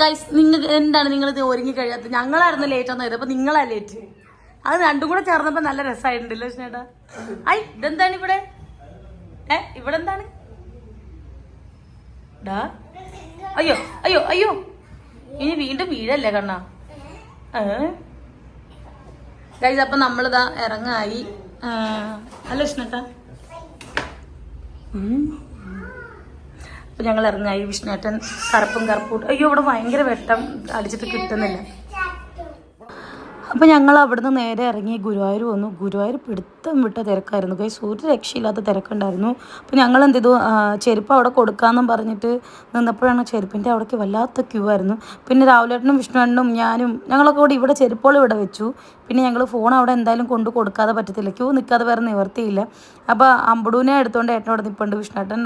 Guys നിങ്ങൾ എന്താണ് നിങ്ങൾ ഇത് ഒരുങ്ങി കഴിയാത്തത് ഞങ്ങളായിരുന്നു ലേറ്റ് ഒന്നും അപ്പൊ നിങ്ങളാ ലേറ്റ് അത് രണ്ടും കൂടെ ചേർന്നപ്പോ നല്ല രസമായിട്ടുണ്ടല്ലോ ചേട്ടാ. ഐ ഇതെന്താണ് ഇവിടെ? ഏ ഇവിടെ എന്താണ് അയ്യോ അയ്യോ അയ്യോ. ഇനി വീണ്ടും വീഴല്ലേ കണ്ണ? ഗൈസ് അപ്പൊ നമ്മളിതാ ഇറങ്ങായി. അല്ല വിഷ്ണുട്ടാ അപ്പൊ ഞങ്ങൾ ഇറങ്ങായി. വിഷ്ണേട്ടൻ കറുപ്പും കറുപ്പും അയ്യോ ഇവിടെ ഭയങ്കര വെട്ടം അടിച്ചിട്ട് കിട്ടുന്നില്ല. അപ്പോൾ ഞങ്ങൾ അവിടുന്ന് നേരെ ഇറങ്ങി ഗുരുവായൂർ വന്നു. ഗുരുവായൂർ പിടുത്തം വിട്ട തിരക്കായിരുന്നു. കൈ ഒരു രക്ഷയില്ലാത്ത തിരക്കുണ്ടായിരുന്നു. അപ്പോൾ ഞങ്ങൾ എന്ത് ചെയ്തു ചെരുപ്പ് അവിടെ കൊടുക്കാമെന്നും പറഞ്ഞിട്ട് നിന്നപ്പോഴാണ് ചെരുപ്പിന്റെ അവിടേക്ക് വല്ലാത്ത ക്യൂ ആയിരുന്നു. പിന്നെ രാവിലേട്ടനും വിഷ്ണുവേട്ടനും ഞാനും ഞങ്ങളൊക്കെ കൂടി ഇവിടെ ചെരുപ്പുകൾ ഇവിടെ വെച്ചു. പിന്നെ ഞങ്ങൾ ഫോൺ അവിടെ എന്തായാലും കൊണ്ട് കൊടുക്കാതെ പറ്റത്തില്ല. ക്യൂ നിൽക്കാതെ വേറെ നിവർത്തിയില്ല. അപ്പോൾ അമ്പടൂനെ എടുത്തുകൊണ്ട് ഏട്ടൻ അവിടെ നിൽപ്പുണ്ട് വിഷ്ണുട്ടൻ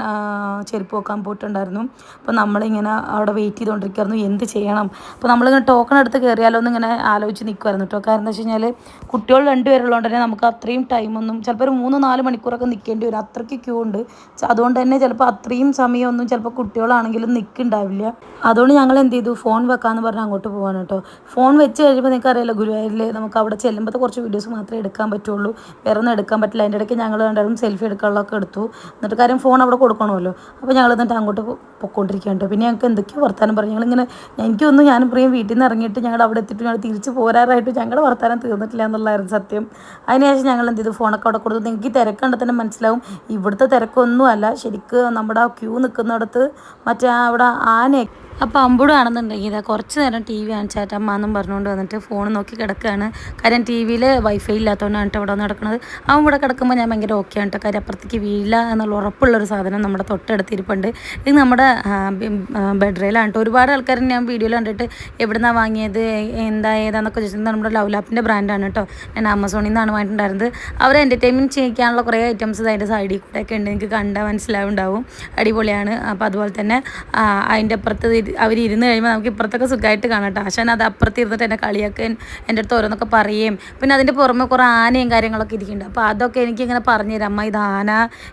ചെരുപ്പ് വെക്കാൻ പോയിട്ടുണ്ടായിരുന്നു. അപ്പോൾ നമ്മളിങ്ങനെ അവിടെ വെയിറ്റ് ചെയ്തുകൊണ്ടിരിക്കുകയായിരുന്നു എന്ത് ചെയ്യണം? അപ്പോൾ നമ്മളിങ്ങനെ ടോക്കൺ എടുത്ത് കയറിയാലോ എന്ന് ഇങ്ങനെ ആലോചിച്ച് നിൽക്കുമായിരുന്നു കേട്ടോ കാരണം എന്താ വെച്ച് കഴിഞ്ഞാൽ കുട്ടികൾ രണ്ടുപേരുള്ളതുകൊണ്ട് തന്നെ നമുക്ക് അത്രയും ടൈമൊന്നും ചിലപ്പോൾ ഒരു മൂന്ന് നാല് മണിക്കൂറൊക്കെ നിൽക്കേണ്ടി വരും. അത്രയ്ക്ക് ക്യൂ ഉണ്ട്. അതുകൊണ്ട് തന്നെ ചിലപ്പോൾ അത്രയും സമയമൊന്നും ചിലപ്പോൾ കുട്ടികളാണെങ്കിലും നിൽക്കുന്നുണ്ടാവില്ല അതുകൊണ്ട് ഞങ്ങൾ എന്ത് ചെയ്തു? ഫോൺ വെക്കാമെന്ന് പറഞ്ഞ് അങ്ങോട്ട് പോകാൻ കേട്ടോ. ഫോൺ വെച്ച് കഴിയുമ്പോൾ നിങ്ങൾക്ക് അറിയാലോ ഗുരുവായൂരിൽ നമുക്ക് അവിടെ ചെല്ലുമ്പോൾ കുറച്ച് വീഡിയോസ് മാത്രമേ എടുക്കാൻ പറ്റുള്ളൂ. വേറെ ഒന്നും എടുക്കാൻ പറ്റില്ല. അതിന്റെ ഇടയ്ക്ക് ഞങ്ങൾ രണ്ടാളും സെൽഫി എടുക്കാനുള്ളതൊക്കെ എടുത്തു. എന്നിട്ട് കാര്യം ഫോൺ അവിടെ കൊടുക്കണമല്ലോ. അപ്പോൾ ഞങ്ങൾ എന്നിട്ട് അങ്ങോട്ട് പോ- പൊക്കോണ്ടിരിക്കുകയാണ് കേട്ടോ. പിന്നെ ഞങ്ങൾക്ക് എന്തൊക്കെയോ വർത്താനം പറഞ്ഞു. ഞങ്ങളിങ്ങനെ എനിക്കൊന്നും ഞാനും പ്രിയം വീട്ടിൽ നിന്ന് ഇറങ്ങിയിട്ട് ഞങ്ങൾ അവിടെ എത്തിയിട്ട് ഞങ്ങൾ തിരിച്ച് പോരാറായിട്ട് ഞങ്ങളുടെ വർത്താനം തീർന്നിട്ടില്ല എന്നുള്ളതായിരുന്നു സത്യം. അതിനുശേഷം ഞങ്ങൾ എന്ത് ചെയ്തു? ഫോണൊക്കെ അവിടെ കൊടുത്തു നിങ്ങൾക്ക് ഈ തിരക്കണ്ട തന്നെ മനസ്സിലാവും. ഇവിടുത്തെ തിരക്കൊന്നും അല്ല ശരിക്കും നമ്മുടെ ആ ക്യൂ നിൽക്കുന്നിടത്ത് മറ്റേ അവിടെ ആന അപ്പോൾ അമ്പുടാണെന്നുണ്ടെങ്കിൽ ഇതാ കുറച്ച് നേരം ടി വി കാണിച്ചാട്ട് അമ്മ എന്നും പറഞ്ഞുകൊണ്ട് വന്നിട്ട് ഫോൺ നോക്കി കിടക്കുകയാണ് കാര്യം ടി വിയിൽ വൈഫൈ ഇല്ലാത്തതുകൊണ്ടാണ് കേട്ടോ ഇവിടെ വന്ന് കിടക്കുന്നത് അവൻ ഇവിടെ കിടക്കുമ്പോൾ ഞാൻ ഭയങ്കര ഓക്കെ ആണ് കേട്ടോ കാര്യം അപ്പുറത്തേക്ക് വീഴില്ല എന്നുള്ള ഉറപ്പുള്ളൊരു സാധനം നമ്മുടെ തൊട്ടടുത്ത് ഇരിപ്പുണ്ട് ഇത് നമ്മുടെ ബെഡ് റെയിലാണ് കേട്ടോ ഒരുപാട് ആൾക്കാർ ഞാൻ വീഡിയോയിൽ കണ്ടിട്ട് എവിടുന്നാണ് വാങ്ങിയത് എന്താ ഏതാണെന്നൊക്കെ ചോദിച്ചത് നമ്മുടെ ലവ് ലാപ്പിന്റെ ബ്രാൻഡാണ് കേട്ടോ ഞാൻ ആമസോണിൽ നിന്നാണ് വാങ്ങിയിട്ടുണ്ടായിരുന്നത്. അവർ എന്റർടൈൻമെന്റ് ചെയ്യിക്കാനുള്ള കുറേ ഐറ്റംസ് അതിന്റെ സൈഡിൽ കൂടെ ഒക്കെ ഉണ്ട്. എനിക്ക് കണ്ടാൽ മനസ്സിലാവുണ്ടാവും. അടിപൊളിയാണ്. അപ്പോൾ അതുപോലെ തന്നെ അതിന്റെ അപ്പുറത്ത് അവർ ഇരുന്ന് കഴിയുമ്പോൾ നമുക്ക് ഇപ്പുറത്തൊക്കെ സുഖമായിട്ട് കാണാം ആശാൻ അത് അപ്പുറത്ത് ഇരുന്നിട്ട് എന്നെ കളിയാക്കാൻ എന്റെ അടുത്ത് ഓരോന്നൊക്കെ പറയുകയും പിന്നെ അതിന്റെ പുറമെ കുറേ ആനയും കാര്യങ്ങളൊക്കെ ഇരിക്കുന്നുണ്ട്. അപ്പോൾ അതൊക്കെ എനിക്ക് ഇങ്ങനെ പറഞ്ഞു തരാം അമ്മ ഇത് ആന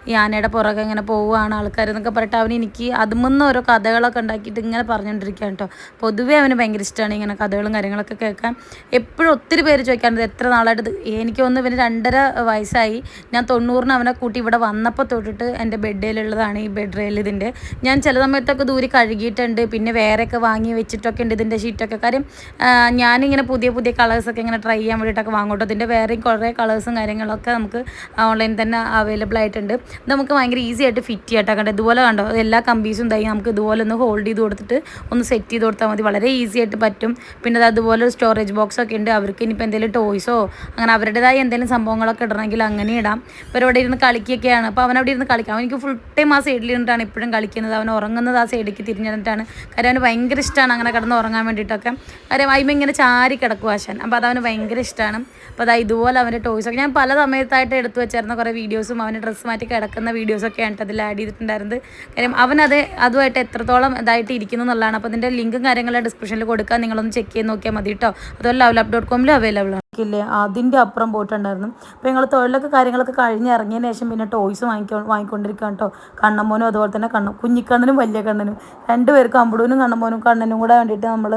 ഈ ആനയുടെ പുറകെ ഇങ്ങനെ പോവുകയാണ് ആൾക്കാർ എന്നൊക്കെ പറഞ്ഞിട്ട് അവൻ എനിക്ക് അതുമെന്ന് ഓരോ കഥകളൊക്കെ ഉണ്ടാക്കിയിട്ട് ഇങ്ങനെ പറഞ്ഞുകൊണ്ടിരിക്കുകയാണ് കേട്ടോ പൊതുവേ അവന് ഭയങ്കര ഇഷ്ടമാണ് ഇങ്ങനെ കഥകളും കാര്യങ്ങളൊക്കെ കേൾക്കാൻ. എപ്പോഴും ഒത്തിരി പേര് ചോദിക്കാറുണ്ട് എത്ര നാളായിട്ട് എനിക്ക് ഇവന് രണ്ടര വയസ്സായി. ഞാൻ തൊണ്ണൂറിന് അവനെ കൂട്ടി ഇവിടെ വന്നപ്പോൾ തൊട്ടിട്ട് എന്റെ ബെഡിലുള്ളതാണ് ഈ ബെഡ് റെയിൽ ഞാൻ ചില സമയത്തൊക്കെ ദൂരി കഴുകിയിട്ടുണ്ട്. പിന്നെ വേറെയൊക്കെ വാങ്ങി വെച്ചിട്ടൊക്കെ ഉണ്ട് ഇതിന്റെ ഷീറ്റൊക്കെ കാര്യം ഞാനിങ്ങനെ പുതിയ പുതിയ കളേഴ്സൊക്കെ ഇങ്ങനെ ട്രൈ ചെയ്യാൻ വേണ്ടിയിട്ടൊക്കെ വാങ്ങോട്ടോ ഇതിന്റെ വേറെയും കുറേ കളേഴ്സും കാര്യങ്ങളൊക്കെ നമുക്ക് ഓൺലൈനിൽ തന്നെ അവൈലബിൾ ആയിട്ടുണ്ട്. നമുക്ക് ഭയങ്കര ഈസി ആയിട്ട് ഫിറ്റ് ചെയ്യാട്ടോ കണ്ടോ ഇതുപോലെ കണ്ടോ എല്ലാ കമ്പീസും തൈ നമുക്ക് ഇതുപോലെ ഒന്ന് ഹോൾഡ് ചെയ്ത് കൊടുത്തിട്ട് ഒന്ന് സെറ്റ് ചെയ്ത് കൊടുത്താൽ മതി. വളരെ ഈസി ആയിട്ട് പറ്റും. പിന്നെ അത് അതുപോലെ സ്റ്റോറേജ് ബോക്സ് ഒക്കെ ഉണ്ട്. അവർക്ക് ഇനിയിപ്പോൾ എന്തെങ്കിലും ടോയ്സോ അങ്ങനെ അവരുടേതായ എന്തെങ്കിലും സംഭവങ്ങളൊക്കെ ഇടണമെങ്കിൽ അങ്ങനെ ഇടാം. ഇപ്പോൾ ഇവിടെ ഇരുന്ന് കളിക്കുകയൊക്കെയാണ്. അപ്പോൾ അവൻ അവിടെ ഇരുന്ന് കളിക്കാം. അവനിക്ക് ഫുൾ ടൈം ആ സൈഡിൽ ഇരുന്നിട്ടാണ് ഇപ്പോഴും കളിക്കുന്നത്. അവൻ ഉറങ്ങുന്നത് ആ സൈഡിലേക്ക് തിരിഞ്ഞിട്ടാണ്. കാര്യം അവന് ഭയങ്കര ഇഷ്ടമാണ് അങ്ങനെ കിടന്ന് ഉറങ്ങാൻ വേണ്ടിയിട്ടൊക്കെ. കാര്യം അയിമ ഇങ്ങനെ ചാരി കിടക്കും ആശാൻ. അപ്പോൾ അത് അവന് ഭയങ്കര ഇഷ്ടമാണ് അപ്പോൾ അതാ ഇതുപോലെ അവന്റെ ടോയ്സൊക്കെ ഞാൻ പല സമയത്തായിട്ട് എടുത്തു വെച്ചിരുന്ന കുറേ വീഡിയോസും അവന്റെ ഡ്രസ്സ് മാറ്റി കിടക്കുന്ന വീഡിയോസൊക്കെയാണ് അതിൽ ആഡ് ചെയ്തിട്ടുണ്ടായിരുന്നത്. കാര്യം അവനത് അതുമായിട്ട് എത്രത്തോളം ഇതായിട്ട് ഇരിക്കുന്നു എന്നുള്ളതാണ്. അപ്പോൾ അതിന്റെ ലിങ്കും കാര്യങ്ങളും ഡിസ്ക്രിപ്ഷനിൽ കൊടുക്കുക നിങ്ങളൊന്ന് ചെക്ക് ചെയ്ത് നോക്കിയാൽ മതി കേട്ടോ അതുപോലെ ലവ് ലവ് ഡോട്ട് കോമിലും അവൈലബിൾ ആണ്. ഇല്ലേ അതിന്റെ അപ്പുറം പോയിട്ടുണ്ടായിരുന്നു. അപ്പോൾ ഞങ്ങൾ തൊഴിലൊക്കെ കാര്യങ്ങളൊക്കെ കഴിഞ്ഞ് ഇറങ്ങിയതിന് ശേഷം പിന്നെ ടോയ്സ് വാങ്ങിക്കോ വാങ്ങിക്കൊണ്ടിരിക്കുക കേട്ടോ കണ്ണമ്മോനും അതുപോലെ തന്നെ കണ്ണ കുഞ്ഞിക്കണ്ണനും വലിയ കണ്ണനും. രണ്ടുപേർക്കും അമ്പടൂനും കണ്ണമ്മോനും കണ്ണനും കൂടെ വേണ്ടിയിട്ട് നമ്മൾ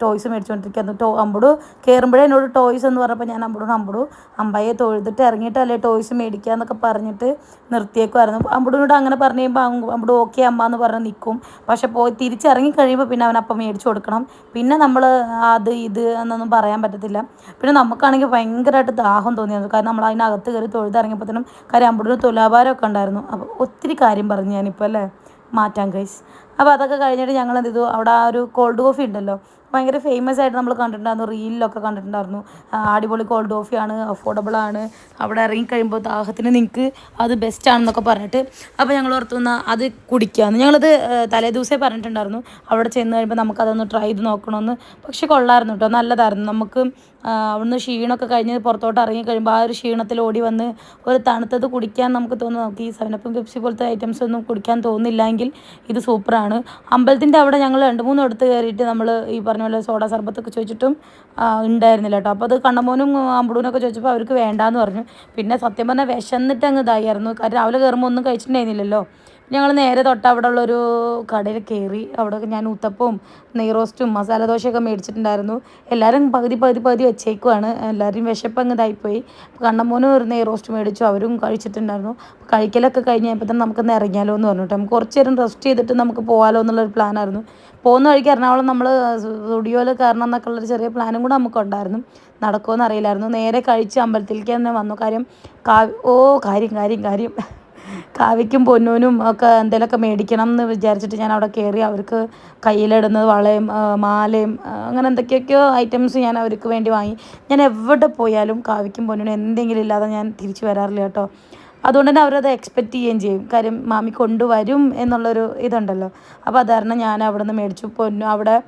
ടോയ്സ് മേടിച്ചുകൊണ്ടിരിക്കുന്നു ടോ അമ്പടു കയറുമ്പോഴേ എന്നോട് ടോയ്സ് എന്ന് പറഞ്ഞപ്പോൾ ഞാൻ അമ്പടോട് അമ്പടു അമ്പയെ തൊഴുതിട്ട് ഇറങ്ങിയിട്ടല്ലേ ടോയ്സ് മേടിക്കുക എന്നൊക്കെ പറഞ്ഞിട്ട് നിർത്തിയേക്കുമായിരുന്നു അമ്പടൂനോട് അങ്ങനെ പറഞ്ഞു കഴിയുമ്പോൾ അമ്പടു ഓക്കെ അമ്മ എന്ന് പറഞ്ഞ് നിൽക്കും പക്ഷെ പോയി തിരിച്ചിറങ്ങി കഴിയുമ്പോൾ പിന്നെ അവൻ അപ്പം മേടിച്ചു കൊടുക്കണം. പിന്നെ നമ്മൾ അത് ഇത് എന്നൊന്നും പറയാൻ പറ്റത്തില്ല. പിന്നെ നമുക്കാണെങ്കിൽ ഭയങ്കരമായിട്ട് ദാഹം തോന്നിയത് കാരണം നമ്മൾ അതിനകത്ത് കയറി തൊഴുതിറങ്ങിയപ്പോഴത്തേനും കാര്യം അമ്പടൂന് തുലാഭാരമൊക്കെ ഉണ്ടായിരുന്നു. അപ്പോൾ ഒത്തിരി കാര്യം പറഞ്ഞു ഞാനിപ്പോൾ അല്ലേ? മാറ്റാം ഗൈസ് അപ്പോൾ അതൊക്കെ കഴിഞ്ഞിട്ട് ഞങ്ങൾ എന്ത് ചെയ്തു? അവിടെ ആ ഒരു കോൾഡ് കോഫി ഉണ്ടല്ലോ ഭയങ്കര ഫേമസ് ആയിട്ട് നമ്മൾ കണ്ടിട്ടുണ്ടായിരുന്നു റീലിലൊക്കെ കണ്ടിട്ടുണ്ടായിരുന്നു. അടിപൊളി കോൾഡ് കോഫിയാണ് അഫോർഡബിൾ ആണ്. അവിടെ ഇറങ്ങി കഴിയുമ്പോൾ ദാഹത്തിന് നിങ്ങൾക്ക് അത് ബെസ്റ്റ് ആണെന്നൊക്കെ പറഞ്ഞിട്ട് അപ്പോൾ ഞങ്ങൾ ഓർത്തുന്ന അത് കുടിക്കാമെന്ന് ഞങ്ങളത് തലേ ദിവസമേ പറഞ്ഞിട്ടുണ്ടായിരുന്നു. അവിടെ ചെന്ന് കഴിയുമ്പോൾ നമുക്കതൊന്ന് ട്രൈ ചെയ്ത് നോക്കണമെന്ന് പക്ഷെ കൊള്ളായിരുന്നു കേട്ടോ നല്ലതായിരുന്നു. നമുക്ക് അവിടുന്ന് ക്ഷീണമൊക്കെ കഴിഞ്ഞ് പുറത്തോട്ട് ഇറങ്ങി കഴിയുമ്പോൾ ആ ഒരു ക്ഷീണത്തിൽ ഓടി വന്ന് ഒരു തണുത്തത് കുടിക്കാൻ നമുക്ക് തോന്നുന്നു. നമുക്ക് ഈ സെവനപ്പും പെപ്സി പോലത്തെ ഐറ്റംസ് ഒന്നും കുടിക്കാൻ തോന്നില്ലെങ്കിൽ ഇത് സൂപ്പറാണ് അമ്പലത്തിന്റെ അവിടെ ഞങ്ങൾ രണ്ട് മൂന്ന് അടുത്ത് കയറിയിട്ട് നമ്മൾ ഈ പറഞ്ഞ പോലെ സോഡ സർബത്തൊക്കെ ചോദിച്ചിട്ടും ഉണ്ടായിരുന്നില്ല കേട്ടോ. അപ്പോൾ അത് കണ്ണമോനും അമ്പടൂനൊക്കെ ചോദിച്ചപ്പോൾ അവർക്ക് വേണ്ടാന്ന് പറഞ്ഞു. പിന്നെ സത്യം പറഞ്ഞാൽ വിശന്നിട്ട് അങ്ങ് ഇതായിരുന്നു കാരണം രാവിലെ കയറുമ്പോൾ ഒന്നും കഴിച്ചിട്ടുണ്ടായിരുന്നില്ലല്ലോ. ഞങ്ങൾ നേരെ തൊട്ട് അവിടെ ഉള്ളൊരു കടയിൽ കയറി അവിടെ ഞാൻ ഊത്തപ്പവും നെയ്റോസ്റ്റും മസാല ദോശയൊക്കെ മേടിച്ചിട്ടുണ്ടായിരുന്നു. എല്ലാവരും പകുതി പകുതി പകുതി വെച്ചേക്കുവാണ്. എല്ലാവരും വിശപ്പ് അങ്ങതായിപ്പോയി കണ്ണമ്മോനും ഒരു നെയ്റോസ്റ്റ് മേടിച്ചു അവരും കഴിച്ചിട്ടുണ്ടായിരുന്നു. കഴിക്കലൊക്കെ കഴിഞ്ഞപ്പോൾ തന്നെ നമുക്കൊന്ന് ഇറങ്ങിയാലോ എന്ന് പറഞ്ഞിട്ട്. നമുക്ക് കുറച്ച് നേരം റെസ്റ്റ് ചെയ്തിട്ട് നമുക്ക് പോകാലോ എന്നുള്ളൊരു പ്ലാനായിരുന്നു. പോകുന്ന വഴിക്ക് എറണാകുളം നമ്മൾ സ്റ്റുഡിയോയിൽ കയറണം എന്നൊക്കെ ഉള്ളൊരു ചെറിയ പ്ലാനും കൂടെ നമുക്കുണ്ടായിരുന്നു. നടക്കുമെന്ന് അറിയില്ലായിരുന്നു. നേരെ കഴിച്ച് അമ്പലത്തിലേക്ക് തന്നെ വന്നു. കാര്യം ഓ കാര്യം കാര്യം കാര്യം. കാവ്യയ്ക്കും പൊന്നൂനും ഒക്കെ എന്തെങ്കിലുമൊക്കെ മേടിക്കണം എന്ന് വിചാരിച്ചിട്ട് ഞാൻ അവിടെ കയറി അവർക്ക് കയ്യിലിടുന്നത് വളയും മാലയും അങ്ങനെ എന്തൊക്കെയൊക്കെയോ ഐറ്റംസ് ഞാൻ അവർക്ക് വേണ്ടി വാങ്ങി. ഞാൻ എവിടെ പോയാലും കാവ്യയ്ക്കും പൊന്നൂനും എന്തെങ്കിലും ഇല്ലാതെ ഞാൻ തിരിച്ചു വരാറില്ല കേട്ടോ. അതുകൊണ്ട് തന്നെ അവരത് എക്സ്പെക്റ്റ് ചെയ്യുകയും ചെയ്യും. കാര്യം മാമി കൊണ്ടുവരും എന്നുള്ളൊരു ഇതുണ്ടല്ലോ. അപ്പോൾ അത് ഞാൻ അവിടെ നിന്ന് മേടിച്ചു. പൊന്നു അവിടെ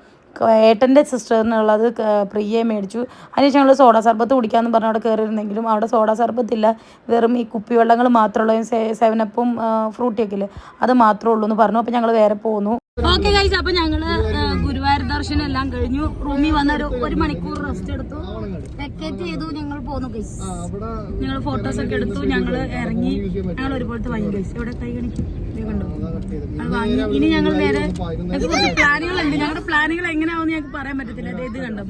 ഏട്ടന്റെ സിസ്റ്ററിനുള്ളത് പ്രിയയെ മേടിച്ചു. അതിനുശേഷം ഞങ്ങൾ സോഡ സർബത്ത് കുടിക്കാമെന്ന് പറഞ്ഞ് അവിടെ കയറിയിരുന്നെങ്കിലും അവിടെ സോഡ സർബത്തില്ല. വെറും ഈ കുപ്പിവെള്ളങ്ങൾ മാത്രമുള്ള സെവനപ്പും ഫ്രൂട്ടിയൊക്കെ ഇല്ലേ? അത് മാത്രമേ ഉള്ളൂ എന്ന് പറഞ്ഞു. അപ്പോൾ ഞങ്ങൾ വേറെ പോന്നു. ഓക്കെ ഗൈസ് അപ്പോൾ ഞങ്ങൾ എല്ലാം കഴിഞ്ഞു. റൂമിൽ വന്ന ഒരു ഒരു മണിക്കൂർ റെസ്റ്റ് എടുത്തു. വെക്കേറ്റ് ചെയ്തു. ഞങ്ങൾ പോന്നു ഗൈസ് ഞങ്ങൾ ഫോട്ടോസ് ഒക്കെ എടുത്തു. ഞങ്ങൾ ഇറങ്ങി. ഞങ്ങൾ ഒരുപോലത്തെ വാങ്ങി ഗൈസ് ഇവിടെ കൈ കണിക്കും? കണ്ടോ? വാങ്ങി. ഇനി ഞങ്ങൾ നേരെ ഞങ്ങൾക്ക് കുറച്ച് പ്ലാനുകളുണ്ട്. ഞങ്ങളുടെ പ്ലാനുകൾ എങ്ങനെയാവുമെന്ന് ഞങ്ങൾക്ക് പറയാൻ പറ്റത്തില്ല. ദേ ഇത് കണ്ടോ?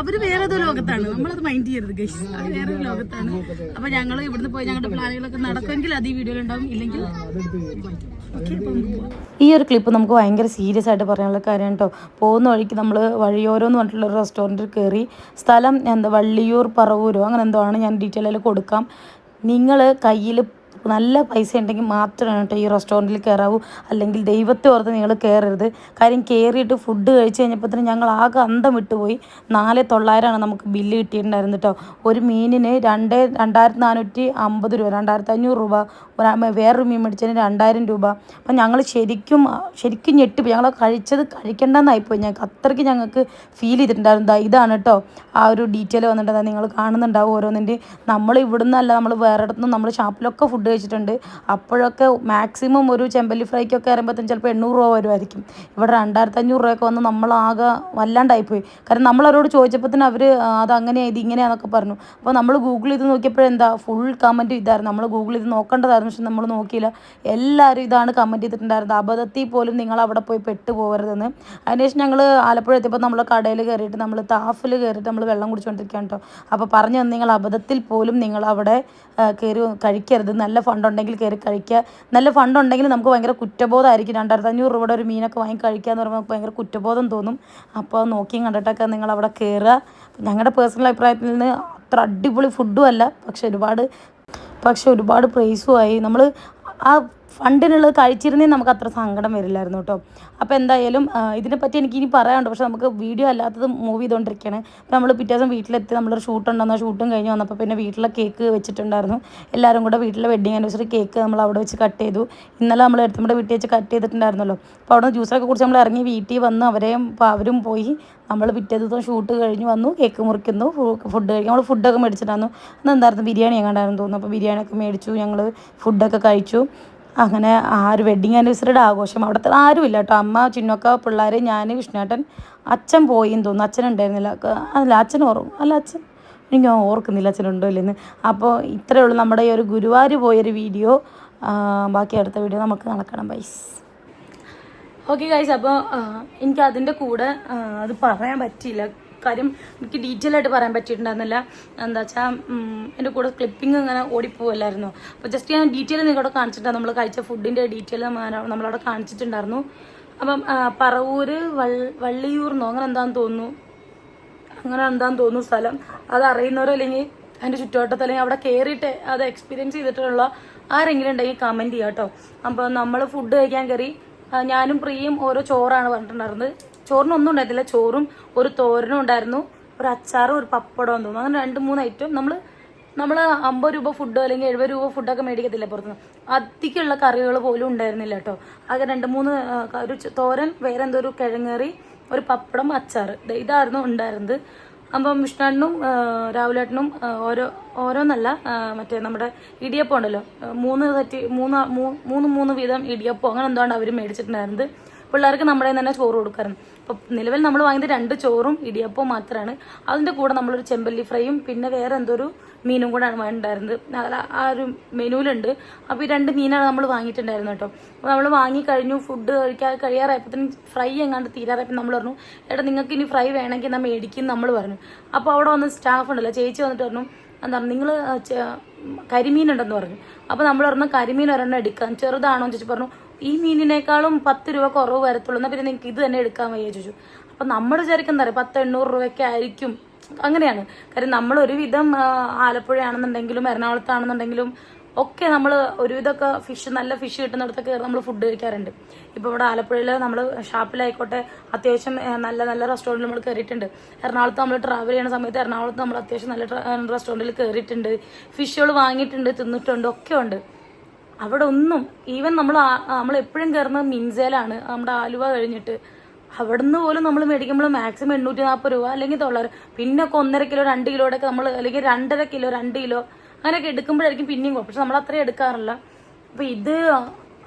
അവർ വേറെ ഏതോ ലോകത്താണ്. നമ്മളത് മൈൻഡ് ചെയ്യരുത് ഗൈസ് അത് വേറെ ഒരു ലോകത്താണ്. അപ്പൊ ഞങ്ങൾ ഇവിടുന്ന് പോയി ഞങ്ങളുടെ പ്ലാനുകളൊക്കെ നടക്കുമെങ്കിൽ അത് ഈ വീഡിയോയിൽ ഉണ്ടാവും. ഇല്ലെങ്കിൽ ഈ ഒരു ക്ലിപ്പ് നമുക്ക് ഭയങ്കര സീരിയസ് ആയിട്ട് പറയാനുള്ള കാര്യം കേട്ടോ പോകുന്ന വഴിക്ക് നമ്മൾ വഴിയോരം എന്ന് പറഞ്ഞിട്ടുള്ള ഒരു റെസ്റ്റോറന്റിൽ കയറി സ്ഥലം എന്താ വള്ളിയൂർ പറവൂരോ അങ്ങനെ എന്തോ ആണ് ഞാൻ ഡീറ്റെയിൽ കൊടുക്കാം. നിങ്ങൾ കയ്യിൽ നല്ല പൈസ ഉണ്ടെങ്കിൽ മാത്രമാണ് കേട്ടോ ഈ റെസ്റ്റോറന്റിൽ കയറാവൂ അല്ലെങ്കിൽ ദൈവത്തെ ഓർത്ത് നിങ്ങൾ കയറരുത് കാര്യം കയറിയിട്ട് ഫുഡ് കഴിച്ച് കഴിഞ്ഞപ്പോഴത്തേനും ഞങ്ങൾ ആകെ അന്തം വിട്ടുപോയി. നാല് തൊള്ളായിരമാണ് നമുക്ക് ബില്ല് കിട്ടിയിട്ടുണ്ടായിരുന്നു കേട്ടോ. ഒരു മീനിന് രണ്ട് രണ്ടായിരത്തി നാനൂറ്റി അമ്പത് രൂപ. രണ്ടായിരത്തി അഞ്ഞൂറ് രൂപ വേറൊരു മീൻ മേടിച്ചതിന് രണ്ടായിരം രൂപ. അപ്പം ഞങ്ങൾ ശരിക്കും ശരിക്കും ഞെട്ടിപ്പോയി. ഞങ്ങൾ കഴിച്ചത് കഴിക്കേണ്ടെന്നായിപ്പോയി. ഞങ്ങൾക്ക് അത്രയ്ക്ക് ഞങ്ങൾക്ക് ഫീൽ ചെയ്തിട്ടുണ്ടായിരുന്നു. ഇതാണ് കേട്ടോ. ആ ഒരു ഡീറ്റെയിൽ വന്നിട്ടുണ്ടായിരുന്നു നിങ്ങൾ കാണുന്നുണ്ടാവും ഓരോന്നിന്റെ നമ്മൾ ഇവിടുന്നല്ല നമ്മൾ വേറെ ഇടത്തുനിന്ന് നമ്മൾ ഷാപ്പിലൊക്കെ ഫുഡ് കഴിച്ചിട്ടുണ്ട് അപ്പോഴൊക്കെ മാക്സിമം ഒരു ചെമ്പല്ലി ഫ്രൈക്കൊക്കെ ഇറങ്ങുമ്പോഴത്തേനും ചിലപ്പോൾ എണ്ണൂറ് രൂപ വരുമായിരിക്കും ഇവിടെ രണ്ടായിരത്തി അഞ്ഞൂറ് രൂപയൊക്കെ വന്ന് നമ്മളാകെ വല്ലാണ്ടായിപ്പോയി. കാരണം നമ്മളവരോട് തന്നെ അവർ അത് അങ്ങനെയാണ് ഇത് ഇങ്ങനെയാണെന്നൊക്കെ പറഞ്ഞു. അപ്പോൾ നമ്മൾ ഗൂഗിൾ ചെയ്ത് നോക്കിയപ്പോഴെന്താ ഫുൾ കമന്റ് ഇതായിരുന്നു. നമ്മൾ ഗൂഗിൾ ചെയ്ത് നോക്കേണ്ടതായിരുന്നു പക്ഷെ നമ്മൾ നോക്കിയില്ല. എല്ലാവരും ഇതാണ് കമന്റ് ചെയ്തിട്ടുണ്ടായിരുന്നത്. അബദ്ധത്തിൽ പോലും നിങ്ങൾ അവിടെ പോയി പെട്ടു പോകരുതെന്ന് അതിനുശേഷം ഞങ്ങൾ ആലപ്പുഴ എത്തിയപ്പോൾ നമ്മൾ കടയിൽ കയറിയിട്ട് നമ്മൾ താഫിൽ കയറിയിട്ട് നമ്മൾ വെള്ളം കുടിച്ചുകൊണ്ടിരിക്കുകയാണ് കേട്ടോ അപ്പോൾ പറഞ്ഞു തന്നെ നിങ്ങൾ അബദ്ധത്തിൽ പോലും നിങ്ങൾ അവിടെ കയറി കഴിക്കരുത്. നല്ല ഫണ്ട് ഉണ്ടെങ്കിൽ കയറി കഴിക്കുക. നല്ല ഫണ്ട് ഉണ്ടെങ്കിൽ നമുക്ക് ഭയങ്കര കുറ്റബോധമായിരിക്കും. രണ്ടായിരത്തി അഞ്ഞൂറ് രൂപയുടെ ഒരു മീനൊക്കെ വാങ്ങി കഴിക്കുക എന്ന് പറയുമ്പോൾ ഭയങ്കര കുറ്റബോധം തോന്നും. അപ്പോൾ നോക്കിയും കണ്ടിട്ടൊക്കെ നിങ്ങൾ അവിടെ കയറുക. ഞങ്ങളുടെ പേഴ്സണൽ അഭിപ്രായത്തിൽ നിന്ന് അത്ര അടിപൊളി ഫുഡും അല്ല. പക്ഷെ ഒരുപാട് പക്ഷെ ഒരുപാട് പ്രൈസുമായി നമ്മൾ ആ ഫണ്ടിനുള്ളത് കഴിച്ചിരുന്നേ നമുക്ക് അത്ര സങ്കടം വരില്ലായിരുന്നു കേട്ടോ. അപ്പോൾ എന്തായാലും ഇതിനെപ്പറ്റി എനിക്ക് ഇനി പറയാനുണ്ട്. പക്ഷേ നമുക്ക് വീഡിയോ അല്ലാത്തത് മൂവ് ചെയ്തുകൊണ്ടിരിക്കുകയാണ് അപ്പോൾ നമ്മൾ പിറ്റേ ദിവസം വീട്ടിലെത്തി നമ്മളൊരു ഷൂട്ട് ഉണ്ടെന്നോ ഷൂട്ടും കഴിഞ്ഞ് വന്നപ്പോൾ പിന്നെ വീട്ടിലെ കേക്ക് വെച്ചിട്ടുണ്ടായിരുന്നു. എല്ലാവരും കൂടെ വീട്ടിലെ വെഡിങ് ആനിവേഴ്സറി കേക്ക് നമ്മൾ അവിടെ വെച്ച് കട്ട് ചെയ്തു. ഇന്നലെ നമ്മൾ എടുത്തുമ്പോൾ വീട്ടിൽ വെച്ച് കട്ട് ചെയ്തിട്ടുണ്ടായിരുന്നല്ലോ. അപ്പോൾ അവിടെ നിന്ന് ജ്യൂസൊക്കെ കുടിച്ച് നമ്മൾ ഇറങ്ങി വീട്ടിൽ വന്ന്. അവരെയും അവരും പോയി. നമ്മൾ പിറ്റേ ദിവസം ഷൂട്ട് കഴിഞ്ഞ് വന്നു കേക്ക് മുറിക്കുന്നു ഫുഡ് കഴിക്കും നമ്മൾ ഫുഡൊക്കെ മേടിച്ചിട്ടായിരുന്നു. അന്ന് എന്തായിരുന്നു? ബിരിയാണി എങ്ങാണ്ടായിരുന്നു തോന്നുന്നു. അപ്പോൾ ബിരിയാണിയൊക്കെ മേടിച്ചു ഞങ്ങൾ ഫുഡൊക്കെ കഴിച്ചു. അങ്ങനെ ആ ഒരു വെഡ്ഡിങ് ആനിവേഴ്സറിയുടെ ആഘോഷം അവിടുത്തെ ആരുമില്ല കേട്ടോ. അമ്മ ചിന്നൊക്കെ പിള്ളേർ ഞാൻ കൃഷ്ണേട്ടൻ അച്ഛൻ പോയി എന്ന് തോന്നുന്നു. അച്ഛൻ ഉണ്ടായിരുന്നില്ല. അല്ല അച്ഛൻ ഓർമ്മ അല്ല അച്ഛൻ? എനിക്ക് ഓർക്കുന്നില്ല അച്ഛനുണ്ടോ ഇല്ലെന്ന്. അപ്പോൾ ഇത്രയേ ഉള്ളൂ. നമ്മുടെ ഈ ഒരു ഗുരുവായൂർ പോയൊരു വീഡിയോ. ബാക്കി അടുത്ത വീഡിയോ നമുക്ക് നടക്കണം ബൈസ് ഓക്കെ ഗൈസ് അപ്പോൾ എനിക്ക് അതിന്റെ കൂടെ അത് പറയാൻ പറ്റിയില്ല. കാര്യം എനിക്ക് ഡീറ്റെയിൽ ആയിട്ട് പറയാൻ പറ്റിയിട്ടുണ്ടായിരുന്നില്ല. എന്താ വെച്ചാൽ എന്റെ കൂടെ ക്ലിപ്പിംഗ് ഇങ്ങനെ ഓടിപ്പോവല്ലായിരുന്നു. അപ്പോൾ ജസ്റ്റ് ഞാൻ ഡീറ്റെയിൽ നിങ്ങളോട് കാണിച്ചിട്ടാണ് നമ്മൾ കഴിച്ച ഫുഡിന്റെ ഡീറ്റെയിൽ നമ്മളവിടെ കാണിച്ചിട്ടുണ്ടായിരുന്നു. അപ്പം പറവൂര് വള്ളിയൂർ വള്ളിയൂർന്നോ? അങ്ങനെ എന്താണെന്ന് തോന്നുന്നു. അങ്ങനെ എന്താന്ന് തോന്നുന്നു സ്ഥലം. അത് അറിയുന്നവരോ അല്ലെങ്കിൽ അതിന്റെ ചുറ്റുവട്ടത്ത് അല്ലെങ്കിൽ അവിടെ കയറിയിട്ട് അത് എക്സ്പീരിയൻസ് ചെയ്തിട്ടുള്ള ആരെങ്കിലും ഉണ്ടെങ്കിൽ കമന്റ് ചെയ്യാം കേട്ടോ അപ്പോൾ നമ്മൾ ഫുഡ് കഴിക്കാൻ കയറി ഞാനും പ്രിയയും ഓരോ ചോറാണ് പറഞ്ഞിട്ടുണ്ടായിരുന്നത്. ചോറിനൊന്നും ഉണ്ടായിട്ടില്ല. ചോറും ഒരു തോരനും ഉണ്ടായിരുന്നു. ഒരു അച്ചാറും ഒരു പപ്പടവും തോന്നുന്നു. അങ്ങനെ രണ്ട് മൂന്ന് ഐറ്റം നമ്മൾ നമ്മൾ അമ്പത് രൂപ ഫുഡ് അല്ലെങ്കിൽ എഴുപത് രൂപ ഫുഡൊക്കെ മേടിക്കത്തില്ല പുറത്തുനിന്ന്. അധികമുള്ള കറികൾ പോലും ഉണ്ടായിരുന്നില്ല കേട്ടോ. ആകെ രണ്ട് മൂന്ന് ഒരു തോരൻ വേറെ എന്തോ ഒരു കിഴങ്ങേറി ഒരു പപ്പടം അച്ചാറ്. ദേ ഇതായിരുന്നു ഉണ്ടായിരുന്നത്. അപ്പം വിഷ്ണുണ്ണും രാഹുലേട്ടനും ഓരോ ഓരോന്നല്ല മറ്റേ നമ്മുടെ ഇടിയപ്പം ഉണ്ടല്ലോ. മൂന്ന് തെറ്റി മൂന്ന് മൂന്ന് മൂന്ന് വീതം ഇടിയപ്പം അങ്ങനെ എന്താണ് അവർ മേടിച്ചിട്ടുണ്ടായിരുന്നത്. പിള്ളേർക്ക് നമ്മുടെ തന്നെ ചോറ് കൊടുക്കാറുണ്ട്. അപ്പോൾ നിലവിൽ നമ്മൾ വാങ്ങിയത് രണ്ട് ചോറും ഇടിയപ്പവും മാത്രമാണ് അതിന്റെ കൂടെ നമ്മളൊരു ചെമ്പല്ലി ഫ്രൈയും പിന്നെ വേറെ എന്തോ ഒരു മീനും കൂടെയാണ് വേണ്ടായിരുന്നത് ആ ഒരു മെനുവിലുണ്ട് അപ്പോൾ ഈ രണ്ട് മീനാണ് നമ്മൾ വാങ്ങിയിട്ടുണ്ടായിരുന്നു കേട്ടോ. അപ്പോൾ നമ്മൾ വാങ്ങി കഴിഞ്ഞു ഫുഡ് കഴിക്കാൻ കഴിയാറായപ്പോഴത്തേനും ഫ്രൈ എങ്ങാണ്ട് തീരാറായപ്പോൾ നമ്മൾ പറഞ്ഞു എടാ നിങ്ങൾക്ക് ഇനി ഫ്രൈ വേണമെങ്കിൽ എന്നാൽ മേടിക്കും നമ്മൾ പറഞ്ഞു. അപ്പോൾ അവിടെ വന്ന സ്റ്റാഫ് ഉണ്ടല്ലോ ചേച്ചി വന്നിട്ട് പറഞ്ഞു എന്താ നിങ്ങൾ കരിമീൻ ഉണ്ടെന്ന് പറഞ്ഞു. അപ്പോൾ നമ്മൾ പറഞ്ഞു കരിമീൻ ഒരെണ്ണം എടുക്കാം ചെറുതാണോ എന്ന് ചോദിച്ചു. പറഞ്ഞു ഈ മീനിനേക്കാളും പത്ത് രൂപ കുറവ് വരത്തുള്ളൂ. എന്നാൽ പിന്നെ നിങ്ങൾക്ക് ഇത് തന്നെ എടുക്കാൻ വയ്യ ചോദിച്ചു അപ്പം നമ്മൾ വിചാരിക്കുന്ന അറിയാം പത്ത് എണ്ണൂറ് രൂപയ്ക്ക് ആയിരിക്കും. അങ്ങനെയാണ്. കാര്യം നമ്മൾ ഒരുവിധം ആലപ്പുഴയാണെന്നുണ്ടെങ്കിലും എറണാകുളത്താണെന്നുണ്ടെങ്കിലും ഒക്കെ നമ്മൾ ഒരുവിധമൊക്കെ ഫിഷ് നല്ല ഫിഷ് കിട്ടുന്നിടത്തൊക്കെ നമ്മൾ ഫുഡ് കഴിക്കാറുണ്ട്. ഇപ്പോൾ ഇവിടെ ആലപ്പുഴയിൽ നമ്മൾ ഷാപ്പിലായിക്കോട്ടെ അത്യാവശ്യം നല്ല നല്ല റെസ്റ്റോറന്റിൽ നമ്മൾ കയറിയിട്ടുണ്ട് എറണാകുളത്ത് നമ്മൾ ട്രാവൽ ചെയ്യുന്ന സമയത്ത് എറണാകുളത്ത് നമ്മൾ അത്യാവശ്യം നല്ല റെസ്റ്റോറന്റിൽ കയറിയിട്ടുണ്ട് ഫിഷുകൾ വാങ്ങിയിട്ടുണ്ട് തിന്നിട്ടുണ്ട് ഒക്കെ ഉണ്ട്. അവിടെ ഒന്നും ഈവൻ നമ്മൾ നമ്മൾ എപ്പോഴും കയറുന്നത് മിൻസേലാണ് നമ്മുടെ ആലുവ കഴിഞ്ഞിട്ട്. അവിടുന്ന് പോലും നമ്മൾ മേടിക്കുമ്പോൾ മാക്സിമം എണ്ണൂറ്റി നാൽപ്പത് രൂപ അല്ലെങ്കിൽ തൊള്ളായിരം. പിന്നെ ഒന്നര കിലോ രണ്ട് കിലോയുടെ ഒക്കെ നമ്മൾ അല്ലെങ്കിൽ രണ്ടര കിലോ രണ്ട് കിലോ അങ്ങനെയൊക്കെ എടുക്കുമ്പോഴായിരിക്കും പിന്നെയും പക്ഷെ നമ്മൾ അത്രയും എടുക്കാറില്ല. അപ്പോൾ ഇത്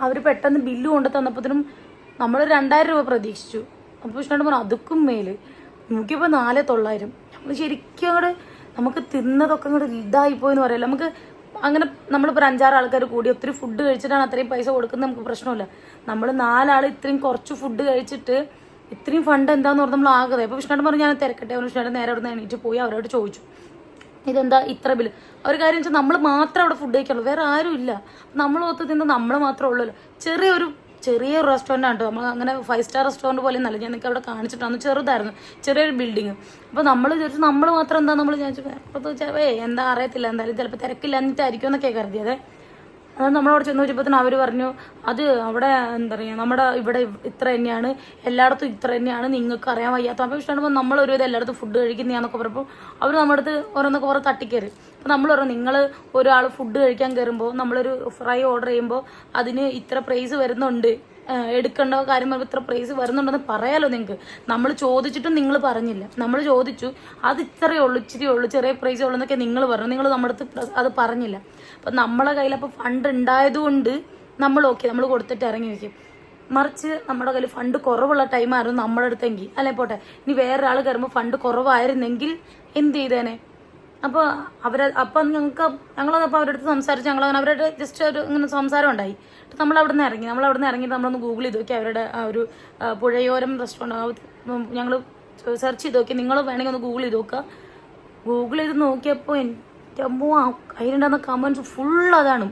അവർ പെട്ടെന്ന് ബില്ല് കൊണ്ട് തന്നപ്പോഴത്തേനും നമ്മൾ രണ്ടായിരം രൂപ പ്രതീക്ഷിച്ചു. അപ്പോൾ വിഷ്ണു പറഞ്ഞു അതുക്കും മേൽ. നോക്കിയപ്പോൾ നാല് തൊള്ളായിരം. നമ്മൾ ശരിക്കും അങ്ങോട്ട് നമുക്ക് തിന്നതൊക്കെ അങ്ങോട്ട് ഇതായിപ്പോയെന്ന് പറയല്ലോ? നമുക്ക് അങ്ങനെ നമ്മളിപ്പോൾ ഒരു അഞ്ചാറ് ആൾക്കാർ കൂടി ഒത്തിരി ഫുഡ് കഴിച്ചിട്ടാണ് അത്രയും പൈസ കൊടുക്കുന്നത് നമുക്ക് പ്രശ്നമില്ല. നമ്മൾ നാലാൾ ഇത്രയും കുറച്ച് ഫുഡ് കഴിച്ചിട്ട് ഇത്രയും ഫണ്ട് എന്താന്ന് പറഞ്ഞാൽ നമ്മൾ ആകെ അപ്പോൾ വിഷ്ണുട്ടൻ പറഞ്ഞു ഞാൻ തിരക്കട്ടെ അവൻ വിഷ്ണുട്ടൻ നേരെ അവിടെ നിന്ന് എണീറ്റ് പോയി അവരോട് ചോദിച്ചു. ഇതെന്താ ഇത്ര ബില്ല് അവർ കാര്യം വെച്ചാൽ നമ്മൾ മാത്രം അവിടെ ഫുഡ് കഴിക്കുള്ളൂ വേറെ ആരും ഇല്ല. നമ്മൾ ഒത്തു തിന്ന് നമ്മൾ മാത്രമേ ഉള്ളൂ ചെറിയൊരു ചെറിയ റെസ്റ്റോറന്റ് ആണ് കേട്ടോ നമ്മൾ അങ്ങനെ ഫൈവ് സ്റ്റാർ റെസ്റ്റോറന്റ് പോലെ നല്ല ഞാൻ നിങ്ങൾക്ക് അവിടെ കാണിച്ചിട്ടാണ് ചെറുതായിരുന്നു. ചെറിയൊരു ബിൽഡിങ് അപ്പോൾ നമ്മൾ വിചാരിച്ചു നമ്മൾ മാത്രം എന്താ നമ്മൾ വിചാരിച്ചു എന്താ അറിയത്തില്ല എന്തായാലും ചിലപ്പോൾ തിരക്കില്ല എന്നിട്ടായിരിക്കും എന്നൊക്കെ കരുതിയത്. അത് നമ്മളവിടെ ചെന്ന് വെച്ചപ്പോഴത്തേനും അവർ പറഞ്ഞു അത് അവിടെ എന്താ പറയുക നമ്മുടെ ഇവിടെ ഇത്ര തന്നെയാണ് എല്ലായിടത്തും ഇത്ര തന്നെയാണ് നിങ്ങൾക്ക് അറിയാൻ വയ്യാത്ത. അപ്പോൾ ഇഷ്ടമാണ് നമ്മൾ ഒരു എല്ലായിടത്തും ഫുഡ് കഴിക്കുന്നതാന്നൊക്കെ പറയുമ്പോൾ അവർ നമ്മുടെ അടുത്ത് ഓരോന്നൊക്കെ കുറേ തട്ടിക്കയറി. അപ്പോൾ നമ്മൾ പറഞ്ഞു നിങ്ങൾ ഒരാൾ ഫുഡ് കഴിക്കാൻ കയറുമ്പോൾ നമ്മളൊരു ഫ്രൈ ഓർഡർ ചെയ്യുമ്പോൾ അതിന് ഇത്ര പ്രൈസ് വരുന്നുണ്ട്. എടുക്കേണ്ട കാര്യം ഇത്ര പ്രൈസ് വരുന്നുണ്ടെന്ന് പറയാലോ നിങ്ങൾക്ക് നമ്മൾ ചോദിച്ചിട്ടും നിങ്ങൾ പറഞ്ഞില്ല. നമ്മൾ ചോദിച്ചു അത് ഇത്രയേ ഉള്ളൂ ഇച്ചിരി ഉള്ളൂ ചെറിയ പ്രൈസ് ഉള്ളൂ എന്നൊക്കെ നിങ്ങൾ പറഞ്ഞു. നിങ്ങൾ നമ്മുടെ അടുത്ത് അത് പറഞ്ഞില്ല. അപ്പം നമ്മളെ കയ്യിൽ അപ്പോൾ ഫണ്ട് ഉണ്ടായതുകൊണ്ട് നമ്മൾ ഓക്കെ നമ്മൾ കൊടുത്തിട്ട് ഇറങ്ങി വയ്ക്കും മറിച്ച് നമ്മുടെ കയ്യിൽ ഫണ്ട് കുറവുള്ള ടൈമായിരുന്നു നമ്മുടെ അടുത്തെങ്കിൽ. അല്ലെ പോട്ടെ ഇനി വേറൊരാൾ കയറുമ്പോൾ ഫണ്ട് കുറവായിരുന്നെങ്കിൽ എന്ത് ചെയ്തേനെ? അപ്പോൾ അവർ അപ്പം ഞങ്ങൾക്ക് ഞങ്ങളപ്പോൾ അവരുടെ അടുത്ത് സംസാരിച്ച് ഞങ്ങൾ അങ്ങനെ അവരുടെ ജസ്റ്റ് ഒരു ഇങ്ങനെ സംസാരം ഉണ്ടായി. നമ്മൾ അവിടെ നിന്ന് ഇറങ്ങി. നമ്മൾ അവിടെ നിന്ന് ഇറങ്ങിയിട്ട് നമ്മളൊന്ന് ഗൂഗിൾ ചെയ്ത് നോക്കി അവരുടെ ആ ഒരു പുഴയോരം റെസ്റ്റോറന്റ് ഞങ്ങൾ സെർച്ച് ചെയ്ത് നോക്കി. നിങ്ങൾ വേണമെങ്കിൽ ഒന്ന് ഗൂഗിൾ ചെയ്ത് നോക്കുക ഗൂഗിൾ ചെയ്ത് നോക്കിയപ്പോൾ എന്റെ അമ്മോ ആ കയ്യിലുണ്ടാകുന്ന കമൻസ് ഫുൾ അതാണ്.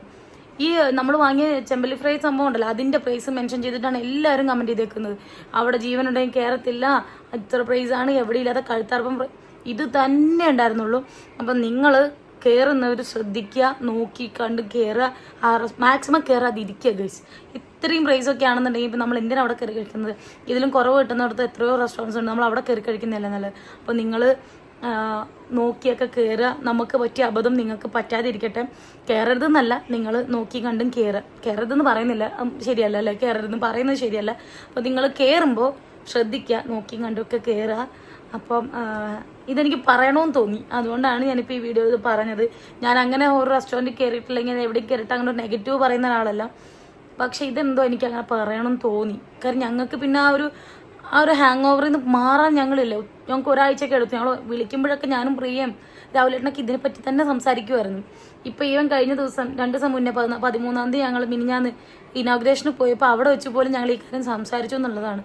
ഈ നമ്മൾ വാങ്ങിയ ചെമ്പലി ഫ്രൈ സംഭവം ഉണ്ടല്ലോ അതിന്റെ പ്രൈസ് മെൻഷൻ ചെയ്തിട്ടാണ് എല്ലാവരും കമന്റ് ചെയ്തേക്കുന്നത്. അവിടെ ജീവനുണ്ടെങ്കിൽ കയറത്തില്ല ഇത്ര പ്രൈസാണ് എവിടെയില്ലാത്ത കഴുത്തറപ്പം പ്ര- ഇത് തന്നെ ഉണ്ടായിരുന്നുള്ളൂ. അപ്പം നിങ്ങൾ കയറുന്നവർ ശ്രദ്ധിക്കുക നോക്കി കണ്ട് കയറുക മാക്സിമം കയറാതിരിക്കുക ഗൈസ് ഇത്രയും പ്രൈസ് ഒക്കെ ആണെന്നുണ്ടെങ്കിൽ ഇപ്പം നമ്മൾ എന്തിനാണ് അവിടെ കയറി കഴിക്കുന്നത്? ഇതിലും കുറവ് കിട്ടുന്നിടത്ത് എത്രയോ റെസ്റ്റോറന്റ്സ് ഉണ്ട്. നമ്മൾ അവിടെ കയറി കഴിക്കുന്നില്ല നല്ലത്. അപ്പോൾ നിങ്ങൾ നോക്കിയൊക്കെ കയറുക നമുക്ക് പറ്റിയ അബദ്ധം നിങ്ങൾക്ക് പറ്റാതിരിക്കട്ടെ. കയറരുതെന്നല്ല നിങ്ങൾ നോക്കി കണ്ടും കയറുക കയറരുതെന്ന് പറയുന്നില്ല. ശരിയല്ല അല്ലേ? കയറരുതെന്ന് പറയുന്നത് ശരിയല്ല. അപ്പോൾ നിങ്ങൾ കയറുമ്പോൾ ശ്രദ്ധിക്കുക നോക്കി കണ്ടൊക്കെ കയറുക അപ്പം ഇതെനിക്ക് പറയണമെന്ന് തോന്നി. അതുകൊണ്ടാണ് ഞാനിപ്പോൾ ഈ വീഡിയോ ഇത് പറഞ്ഞത്. ഞാൻ അങ്ങനെ ഒരു റെസ്റ്റോറന്റിൽ കയറിയിട്ടില്ലെങ്കിൽ എവിടെ കയറിയിട്ട് അങ്ങനെ ഒരു നെഗറ്റീവ് പറയുന്ന ഒരാളല്ല. പക്ഷേ ഇതെന്തോ എനിക്ക് അങ്ങനെ പറയണമെന്ന് തോന്നി. കാരണം ഞങ്ങൾക്ക് പിന്നെ ആ ഒരു ആ ഒരു ഹാങ് ഓവറിൽ നിന്ന് മാറാൻ ഞങ്ങളില്ല. ഞങ്ങൾക്ക് ഒരാഴ്ചയൊക്കെ എടുത്തു. ഞങ്ങൾ വിളിക്കുമ്പോഴൊക്കെ ഞാനും പ്രിയം രാവിലെ ഏട്ടനൊക്കെ ഇതിനെപ്പറ്റി തന്നെ സംസാരിക്കുമായിരുന്നു ഇപ്പോൾ ഈവൻ കഴിഞ്ഞ ദിവസം രണ്ട് ദിവസം മുന്നേ പതിമൂന്നാം തീയതി ഞങ്ങൾ മിനിഞ്ഞാന്ന് ഇനോഗ്രേഷന് പോയപ്പോൾ അവിടെ വെച്ച് പോലും ഞങ്ങൾ ഈ കാര്യം സംസാരിച്ചു എന്നുള്ളതാണ്.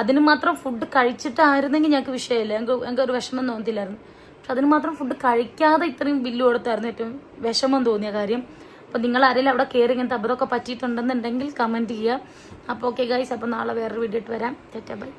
അതിന് മാത്രം ഫുഡ് കഴിച്ചിട്ടായിരുന്നെങ്കിൽ ഞങ്ങൾക്ക് വിഷയമില്ല. ഞങ്ങൾക്ക് ഞങ്ങൾക്ക് ഒരു വിഷമം തോന്നത്തില്ലായിരുന്നു. പക്ഷെ അതിന് മാത്രം ഫുഡ് കഴിക്കാതെ ഇത്രയും ബില്ല് കൊടുത്തായിരുന്നു ഏറ്റവും വിഷമം തോന്നിയ കാര്യം. അപ്പോൾ നിങ്ങൾ ആരെങ്കിലും അവിടെ കയറി ഇങ്ങനത്തെ അബദ്ധമൊക്കെ പറ്റിയിട്ടുണ്ടെന്നുണ്ടെങ്കിൽ കമന്റ് ചെയ്യുക. അപ്പോൾ ഓക്കെ ഗൈസ് അപ്പോൾ നാളെ വേറൊരു വീഡിയോ ഇട്ട് വരാം. തെറ്റാ ബൈ